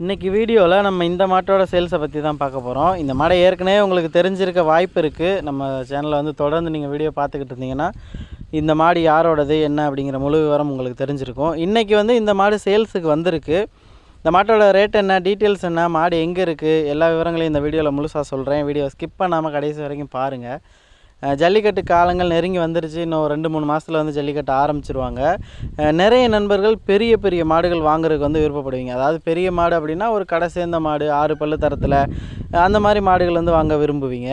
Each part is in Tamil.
இன்றைக்கி வீடியோவில் நம்ம இந்த மாட்டோட சேல்ஸை பற்றி தான் பார்க்க போகிறோம் இந்த மாடை ஏற்கனவே உங்களுக்கு தெரிஞ்சிருக்க வாய்ப்பு இருக்குது நம்ம சேனலில் வந்து தொடர்ந்து நீங்கள் வீடியோ பார்த்துக்கிட்டு இருந்தீங்கன்னா இந்த மாடு யாரோடது என்ன அப்படிங்கிற முழு விவரம் உங்களுக்கு தெரிஞ்சிருக்கும். இன்றைக்கி வந்து இந்த மாடு சேல்ஸுக்கு வந்திருக்கு. இந்த மாட்டோட ரேட் என்ன டீட்டெயில்ஸ் என்ன மாடு எங்கே இருக்குது எல்லா விவரங்களையும் இந்த வீடியோவில் முழுசாக சொல்கிறேன் வீடியோ ஸ்கிப் பண்ணாமல் கடைசி வரைக்கும் பாருங்கள் ஜல்லிக்கட்டு காலங்கள் நெருங்கி வந்துருச்சு. இன்னும் ரெண்டு மூணு மாதத்தில் வந்து ஜல்லிக்கட்டு ஆரம்பிச்சிருவாங்க. நிறைய நண்பர்கள் பெரிய பெரிய மாடுகள் வாங்குறதுக்கு வந்து விருப்பப்படுவீங்க. அதாவது பெரிய மாடு அப்படின்னா ஒரு கடை சேர்ந்த மாடு ஆறு பல்லு தரத்தில் அந்த மாதிரி மாடுகள் வந்து வாங்க விரும்புவீங்க.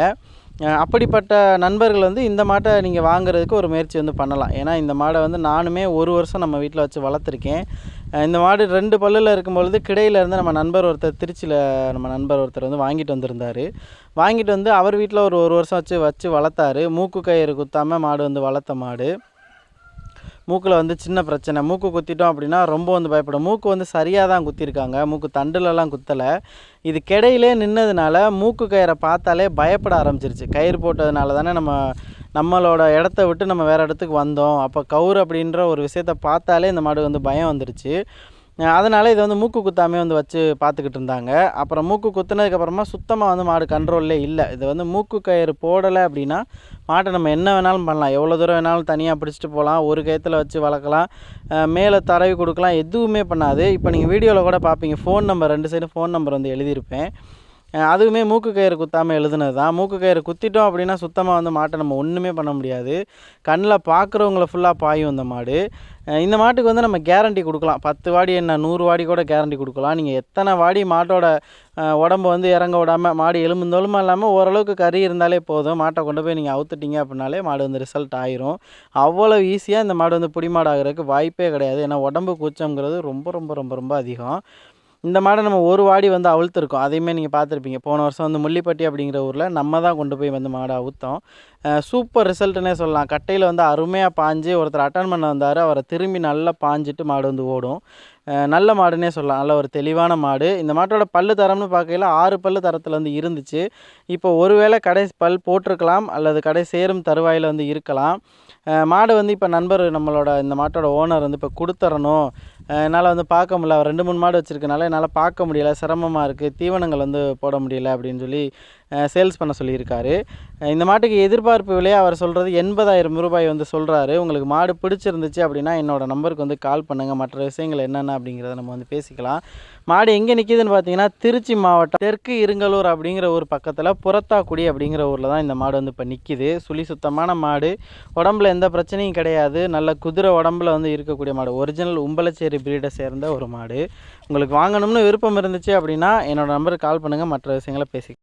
அப்படிப்பட்ட நண்பர்கள் வந்து இந்த மாட்டை நீங்கள் வாங்குறதுக்கு ஒரு முயற்சி வந்து பண்ணலாம். ஏன்னா இந்த மாடை வந்து நானுமே ஒரு வருஷம் நம்ம வீட்டில் வச்சு வளர்த்துருக்கேன். இந்த மாடு ரெண்டு பல்லில் இருக்கும் பொழுது கிடையில இருந்து நம்ம நண்பர் ஒருத்தர் திருச்சியில் நம்ம நண்பர் ஒருத்தர் வந்து வாங்கிட்டு வந்திருந்தார். வாங்கிட்டு வந்து அவர் வீட்டில் ஒரு ஒரு வருஷம் வச்சு வச்சு வளர்த்தாரு. மூக்கு கயிறு குத்தாமல் மாடு வந்து வளர்த்த மாடு. மூக்கில் வந்து சின்ன பிரச்சனை. மூக்கு குத்திட்டோம் அப்படின்னா ரொம்ப வந்து பயப்படும். மூக்கு வந்து சரியாக தான் குத்திருக்காங்க. மூக்கு தண்டுலலாம் குத்தலை. இது கிடையிலே நின்னதுனால மூக்கு கயிறை பார்த்தாலே பயப்பட ஆரம்பிச்சிருச்சு. கயிறு போட்டதுனால தானே நம்ம நம்மளோட இடத்த விட்டு நம்ம வேறு இடத்துக்கு வந்தோம். அப்போ கவுர் அப்படின்ற ஒரு விஷயத்த பார்த்தாலே இந்த மாடு வந்து பயம் வந்துருச்சு. அதனால் இதை வந்து மூக்கு குத்தாமே வந்து வச்சு பார்த்துக்கிட்டு இருந்தாங்க. அப்புறம் மூக்கு குத்துனதுக்கப்புறமா சுத்தமாக வந்து மாடு கண்ட்ரோல்லே இல்லை. இது வந்து மூக்கு கயிறு போடலை அப்படின்னா மாட்டை நம்ம என்ன வேணாலும் பண்ணலாம். எவ்வளோ தூரம் வேணாலும் தனியாக பிடிச்சிட்டு போகலாம். ஒரு கயத்தில் வச்சு வளர்க்கலாம். மேலே தரவி கொடுக்கலாம். எதுவுமே பண்ணாது. இப்போ நீங்கள் வீடியோவில் கூட பார்ப்பீங்க. ஃபோன் நம்பர் ரெண்டு சைடு ஃபோன் நம்பர் வந்து எழுதியிருப்பேன். அதுவுமே மூக்கு கயிறு குத்தாமல் எழுதுனது தான். மூக்கு கயிறு குத்திட்டோம் அப்படின்னா சுத்தமாக வந்து மாட்டை நம்ம ஒன்றுமே பண்ண முடியாது. கண்ணில் பார்க்குறவங்கள ஃபுல்லாக பாயும் இந்த மாடு. இந்த மாட்டுக்கு வந்து நம்ம கேரண்டி கொடுக்கலாம். பத்து வாடி என்ன நூறு வாடி கூட கேரண்டி கொடுக்கலாம். நீங்கள் எத்தனை வாடி மாட்டோட உடம்பு வந்து இறங்க விடாமல் மாடு எலும்புந்தோலுமா இல்லாமல் ஓரளவுக்கு கறி இருந்தாலே போதும். மாட்டை கொண்டு போய் நீங்கள் அவுத்துட்டீங்க அப்படின்னாலே மாடு வந்து ரிசல்ட் ஆயிரும். அவ்வளோ ஈஸியாக இந்த மாடு வந்து புடிமாடு ஆகிறதுக்கு வாய்ப்பே கிடையாது. ஏன்னா உடம்பு கூச்சங்கிறது ரொம்ப ரொம்ப ரொம்ப ரொம்ப அதிகம். இந்த மாடை நம்ம ஒரு வாடி வந்து அவுழ்த்துருக்கோம். அதையுமே நீங்கள் பார்த்துருப்பீங்க. போன வருஷம் வந்து முள்ளிப்பட்டி அப்படிங்கிற ஊரில் நம்ம தான் கொண்டு போய் வந்து மாடை அவுத்தோம். சூப்பர் ரிசல்ட்டுனே சொல்லலாம். கட்டையில் வந்து அருமையாக பாஞ்சு ஒருத்தர் அட்டன் பண்ண வந்தார். அவரை திரும்பி நல்லா பாஞ்சிட்டு மாடு வந்து ஓடும். நல்ல மாடுன்னே சொல்லலாம். நல்ல ஒரு தெளிவான மாடு. இந்த மாட்டோட பல்லு தரம்னு பார்க்கையில ஆறு பல்லு தரத்தில் வந்து இருந்துச்சு. இப்போ ஒருவேளை கடை பல் போட்டிருக்கலாம். அல்லது கடை சேரும் தருவாயில் வந்து இருக்கலாம். மாடு வந்து இப்போ நண்பர் நம்மளோட இந்த மாட்டோட ஓனர் வந்து இப்போ கொடுத்துறணும் என்னால் வந்து பார்க்க முடியல. ரெண்டு மூணு மாடு வச்சுருக்கனால என்னால் பார்க்க முடியல. சிரமமாக இருக்குது தீவனங்கள் வந்து போட முடியல அப்படின்னு சொல்லி சேல்ஸ் பண்ண சொல்லியிருக்காரு. இந்த மாட்டுக்கு எதிர்பார்ப்பு விலையை அவர் சொல்கிறது எண்பதாயிரம் ரூபாய் வந்து சொல்கிறாரு உங்களுக்கு மாடு பிடிச்சிருந்துச்சு அப்படின்னா என்னோடய நம்பருக்கு வந்து கால் பண்ணுங்கள் மற்ற விஷயங்கள் என்னென்ன அப்படிங்கிறத நம்ம வந்து பேசிக்கலாம். மாடு எங்கே நிற்கிதுன்னு பார்த்தீங்கன்னா திருச்சி மாவட்டம் தெற்கு இருங்கலூர் அப்படிங்கிற ஊர் பக்கத்தில் புறத்தாக்குடி அப்படிங்கிற ஊரில் தான் இந்த மாடு வந்து இப்போ நிற்கிது சுழி சுத்தமான மாடு. உடம்புல எந்த பிரச்சனையும் கிடையாது. நல்ல குதிரை உடம்புல வந்து இருக்கக்கூடிய மாடு. ஒரிஜினல் உம்பளச்சேரி பிரீடை சேர்ந்த ஒரு மாடு. உங்களுக்கு வாங்கணும்னு விருப்பம் இருந்துச்சு அப்படின்னா என்னோடய நம்பருக்கு கால் பண்ணுங்கள் மற்ற விஷயங்களை பேசி